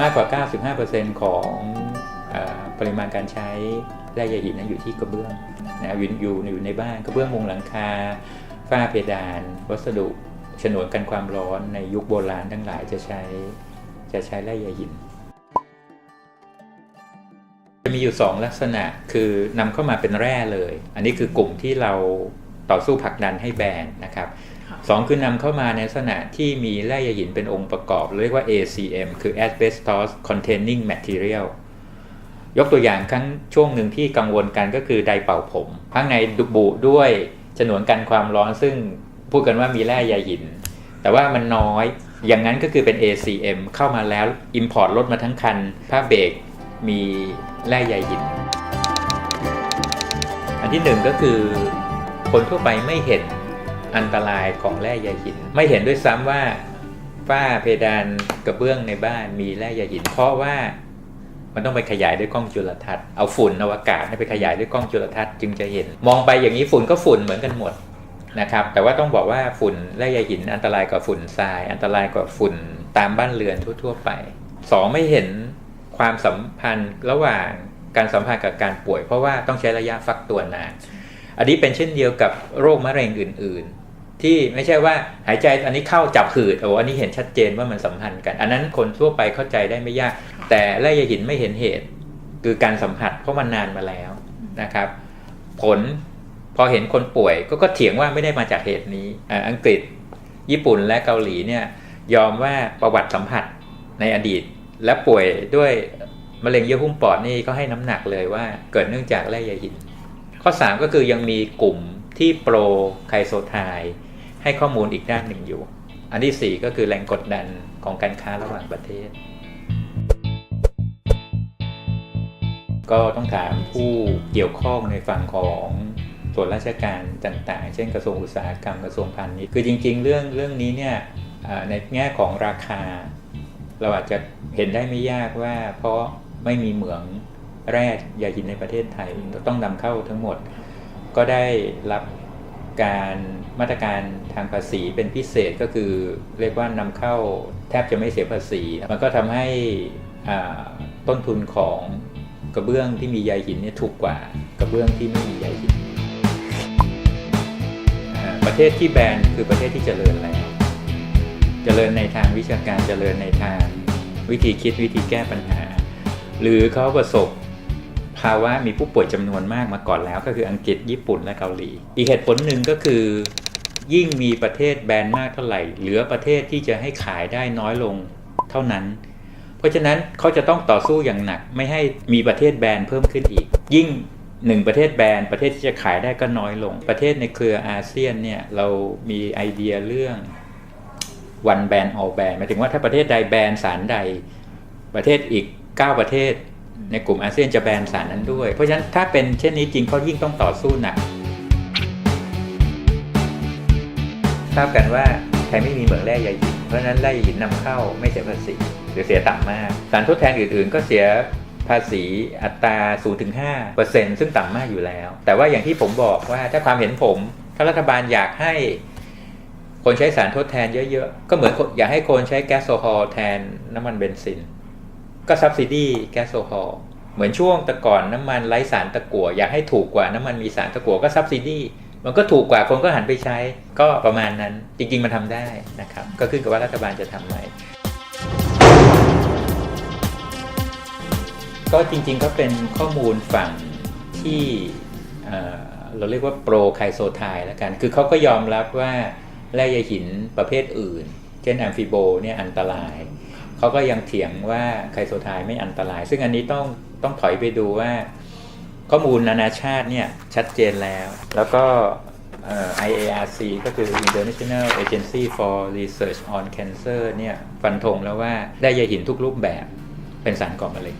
มากกว่า 95%ของเอปริมาณการใช้แร่ใยหินนั้นอยู่ที่กระเบื้องนะอยู่อยู่อยู่ในบ้านกระเบื้องมุงหลังคา ฝ้าเพดาน วัสดุฉนวนกันความร้อนในยุคโบราณทั้งหลายจะใช้จะใช้แร่ใยหิน จะมีอยู่ 2 ลักษณะคือนำเข้ามาเป็นแร่เลย อันนี้คือกลุ่มที่เราต่อสู้ผลักดันให้แบนนะครับ สองคือนำเข้ามาในลักษณะที่มีแร่ใยหินเป็นองค์ประกอบ เรียกว่า ACM คือ asbestos containing material ยกตัวอย่างครั้งช่วงหนึ่งที่กังวลกันก็คือไดเป่าผม ข้างในดุบุด้วยฉนวนกันความร้อนซึ่งพูดกันว่ามีแร่ใยหิน แต่ว่ามันน้อย อย่างนั้นก็คือเป็น ACM เข้ามาแล้ว Import รถมาทั้งคันผ้าเบรกมีแร่ใยหิน อันที่หนึ่งก็คือคนทั่วไปไม่เห็น อันตรายของแร่ใยหิน ไม่เห็นด้วยซ้ำว่าฝ้าเพดานกระเบื้องในบ้านมีแร่ใยหิน เพราะว่ามันต้องไปขยายด้วยกล้องจุลทรรศน์เอาฝุ่นอวกาศให้ไปขยายด้วยกล้องจุลทรรศน์จึงจะเห็น มองไปอย่างนี้ฝุ่นก็ฝุ่นเหมือนกันหมดนะครับแต่ว่าต้องบอกว่าฝุ่นแร่ใยหินอันตรายกว่าฝุ่นทราย อันตรายกว่าฝุ่นตามบ้านเรือนทั่ว ๆ ไปสองไม่เห็นความสัมพันธ์ระหว่างการสัมพันธ์กับการป่วย เพราะว่าต้องใช้ระยะฟักตัวนาน อันนี้เป็นเช่นเดียวกับโรคมะเร็งอื่น ๆ ที่ไม่ใช่ว่าหายใจอันนี้เข้าจับหืดโอ้อันนี้เห็นชัดเจนว่ามันสัมพันธ์กัน อันนั้นคนทั่วไปเข้าใจได้ไม่ยาก แต่แร่ใยหินไม่เห็นเหตุ คือการสัมผัสเพราะมันนานมาแล้วนะครับ ผลพอเห็นคนป่วยก็ก็เถียงว่าไม่ได้มาจากเหตุนี้อ่าอังกฤษ ญี่ปุ่นและเกาหลีเนี่ยยอมว่าประวัติสัมผัสในอดีต และป่วยด้วยมะเร็งเยื่อหุ้มปอดนี่ก็ให้น้ำหนักเลยว่าเกิดเนื่องจากแร่ใยหิน ข้อ 3 ก็คือยังมีกลุ่มที่โปรไคโซไทด์ ให้ข้อมูลอีกด้านหนึ่งอยู่ อันที่ 4 ก็คือแรงกดดันของการค้าระหว่างประเทศ ก็ต้องถามผู้เกี่ยวข้องในฝั่งของส่วนราชการต่างๆ เช่นกระทรวงอุตสาหกรรมกระทรวงพาณิชย์ คือจริง ๆ เรื่องเรื่องนี้เนี่ยในแง่ของราคา เราอาจจะเห็นได้ไม่ยากว่า เพราะไม่มีเหมืองแร่ยาหินในประเทศไทยต้องนำเข้าทั้งหมด ก็ได้รับ การมาตรการทางภาษีเป็นพิเศษก็คือเรียกว่านำเข้าแทบจะไม่เสียภาษี มันก็ทำให้ต้นทุนของกระเบื้องที่มีใยหินเนี่ยถูกกว่ากระเบื้องที่ไม่มีใยหิน ประเทศที่แบนคือประเทศที่เจริญแล้ว เจริญในทางวิชาการเจริญในทางวิธีคิดวิธีแก้ปัญหา หรือเขาประสบ ภาวะมีผู้ป่วยจำนวนมากมาก่อนแล้ว ก็คืออังกฤษญี่ปุ่นและเกาหลี อีกเหตุผลหนึ่งก็คือ ยิ่งมีประเทศแบนมากเท่าไหร่ เหลือประเทศที่จะให้ขายได้น้อยลงเท่านั้น เพราะฉะนั้นเขาจะต้องต่อสู้อย่างหนัก ไม่ให้มีประเทศแบนเพิ่มขึ้นอีก ยิ่งหนึ่งประเทศแบนประเทศที่จะขายได้ก็น้อยลง ประเทศในเครืออาเซียนเนี่ยเรามีไอเดียเรื่องวันแบน all แบนหมายถึงว่าถ้าประเทศใดแบนสารใด ประเทศอีก 9 ประเทศ ในกลุ่มอาเซียนจะแบนสารนั้นด้วย เพราะฉะนั้นถ้าเป็นเช่นนี้จริงเขายิ่งต้องต่อสู้หนักทราบกันว่าไทยไม่มีเหมืองแร่ใยหิน เพราะฉะนั้นแร่ใยหินนำเข้าไม่เสียภาษีหรือเสียต่ำมาก สารทดแทนอื่นๆ ก็เสียภาษีอัตรา0-5%ซึ่งต่ำมากอยู่แล้ว แต่ว่าอย่างที่ผมบอกว่าถ้าความเห็นผม ถ้ารัฐบาลอยากให้คนใช้สารทดแทนเยอะๆ ก็เหมือนอยากให้คนใช้แก๊สโซฮอลแทนน้ำมันเบนซิน ก็ซับซิดีแก๊สโซฮอล์เหมือนช่วงแต่ก่อนน้ำมันไร้สารตะกั่วอยากให้ถูกกว่าน้ำมันมีสารตะกั่วก็ซับซิดีมันก็ถูกกว่าคนก็หันไปใช้ ก็ประมาณนั้นจริง ๆ มันทำได้นะครับ ก็ขึ้นกับว่ารัฐบาลจะทำไหมก็จริง ๆ ก็เป็นข้อมูลฝั่งที่เเราเรียกว่าโปรไคโซไทด์แล้วกัน คือเขาก็ยอมรับว่าแร่ใยหินประเภทอื่น เช่นแอมฟิโบเนี่ยอันตราย เขาก็ยังเถียงว่าไคโซไทไม่อันตราย ซึ่งอันนี้ต้องต้องถอยไปดูว่า ข้อมูลนานาชาติเนี่ยชัดเจนแล้ว แล้วก็ IARC ก็คือ International Agency for Research on Cancer เนี่ยฟันธงแล้วว่าได้ยาหินทุกรูปแบบเป็นสารก่อมะเร็ง